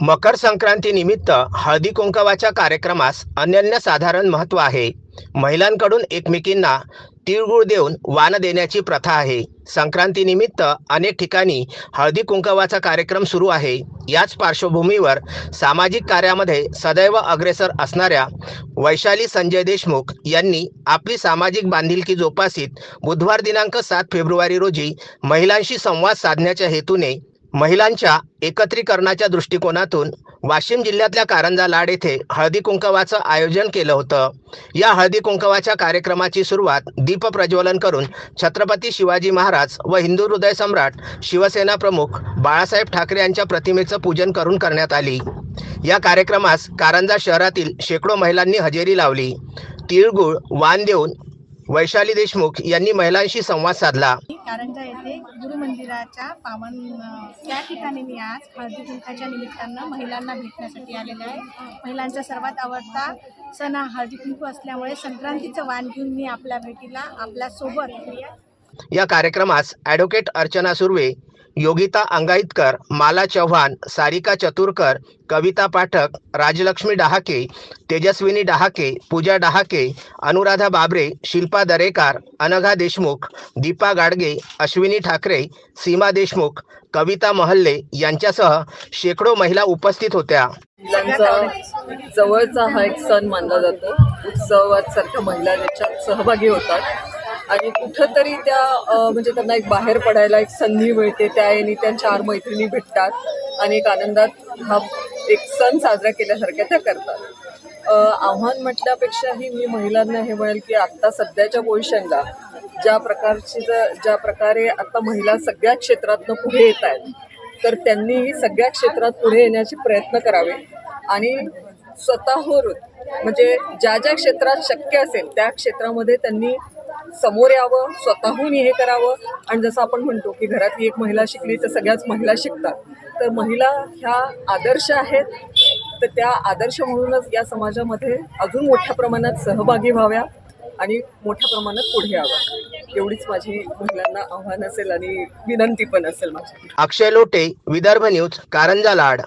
मकर संक्रांती निमित्त हळदी कुंकवाच्या कार्यक्रमास अनन्यसाधारण महत्त्व आहे. महिलांकडून एकमेकींना तिळगुळ देऊन वाण देण्याची प्रथा आहे. संक्रांतीनिमित्त अनेक ठिकाणी हळदी कुंकवाचा कार्यक्रम सुरू आहे. याच पार्श्वभूमीवर सामाजिक कार्यामध्ये सदैव अग्रेसर असणाऱ्या वैशाली संजय देशमुख यांनी आपली सामाजिक बांधिलकी जोपासित बुधवार दिनांक सात फेब्रुवारी रोजी महिलांशी संवाद साधण्याच्या हेतूने महिलांच्या एकत्रीकरणाच्या दृष्टिकोनातून वाशिम जिल्ह्यातल्या कारंजा लाड येथे हळदी कुंकवाचं आयोजन केलं होतं. या हळदी कुंकवाच्या कार्यक्रमाची सुरुवात दीप प्रज्वलन करून छत्रपती शिवाजी महाराज व हिंदू हृदय सम्राट शिवसेना प्रमुख बाळासाहेब ठाकरे यांच्या प्रतिमेचं पूजन करून करण्यात आली. या कार्यक्रमास कारंजा शहरातील शेकडो महिलांनी हजेरी लावली. तिळगुळ वाण देऊन वैशाली देशमुख यांनी महिलांशी संवाद साधला. कारंजा येथे गुरु मंदिराच्या पावन त्या ठिकाणी मी आज हळदी कुंकाच्या निमित्तानं महिलांना भेटण्यासाठी आलेले आहे. महिलांचा सर्वात आवडता सण हा हळदी कुंकू असल्यामुळे संक्रांतीचं वाण घेऊन मी आपल्या भेटीला आपल्यासोबत या कार्यक्रमास ॲडव्होकेट अर्चना सुर्वे योगिता अंगाईतकर माला चव्हाण सारिका चतुरकर कविता पाठक राजलक्ष्मी डहाके तेजस्विनी डहाके पूजा डहाके अनुराधा बाबरे शिल्पा दरेकार अनघा देशमुख दीपा गाडगे अश्विनी ठाकरे सीमा देशमुख कविता महल्ले यांच्यासह शेकडो महिला उपस्थित होत्या. जवळचा हा एक सण मानला जातो. उत्सवात सारख्या महिला त्याच्यात सहभागी होतात. आणि कुठंतरी त्या म्हणजे त्यांना एक बाहेर पडायला एक संधी मिळते त्या याने त्या चार मैत्रिणी भेटतात आणि एक आनंदात हा एक सण साजरा केल्यासारख्या त्या करतात. आव्हान म्हटल्यापेक्षाही मी महिलांना हे म्हणेल की आत्ता सध्याच्या पोझिशनला ज्या प्रकारची ज्या प्रकारे आता महिला सगळ्या क्षेत्रातनं पुढे येत आहेत तर त्यांनीही सगळ्या क्षेत्रात पुढे येण्याचे प्रयत्न करावे आणि स्वतःवरून म्हणजे ज्या ज्या क्षेत्रात शक्य असेल त्या क्षेत्रामध्ये त्यांनी समोर यावं स्वतःहून हे करावं. आणि जसं आपण म्हणतो की घरातली एक महिला शिकली तर सगळ्याच महिला शिकतात. तर महिला ह्या आदर्श आहेत. तर त्या आदर्श म्हणूनच या समाजामध्ये अजून मोठ्या प्रमाणात सहभागी व्हाव्या आणि मोठ्या प्रमाणात पुढे यावं. एवढीच माझी महिलांना आव्हान असेल आणि विनंती पण असेल माझी अक्षय लोटे विदर्भ न्यूज कारंजा लाड.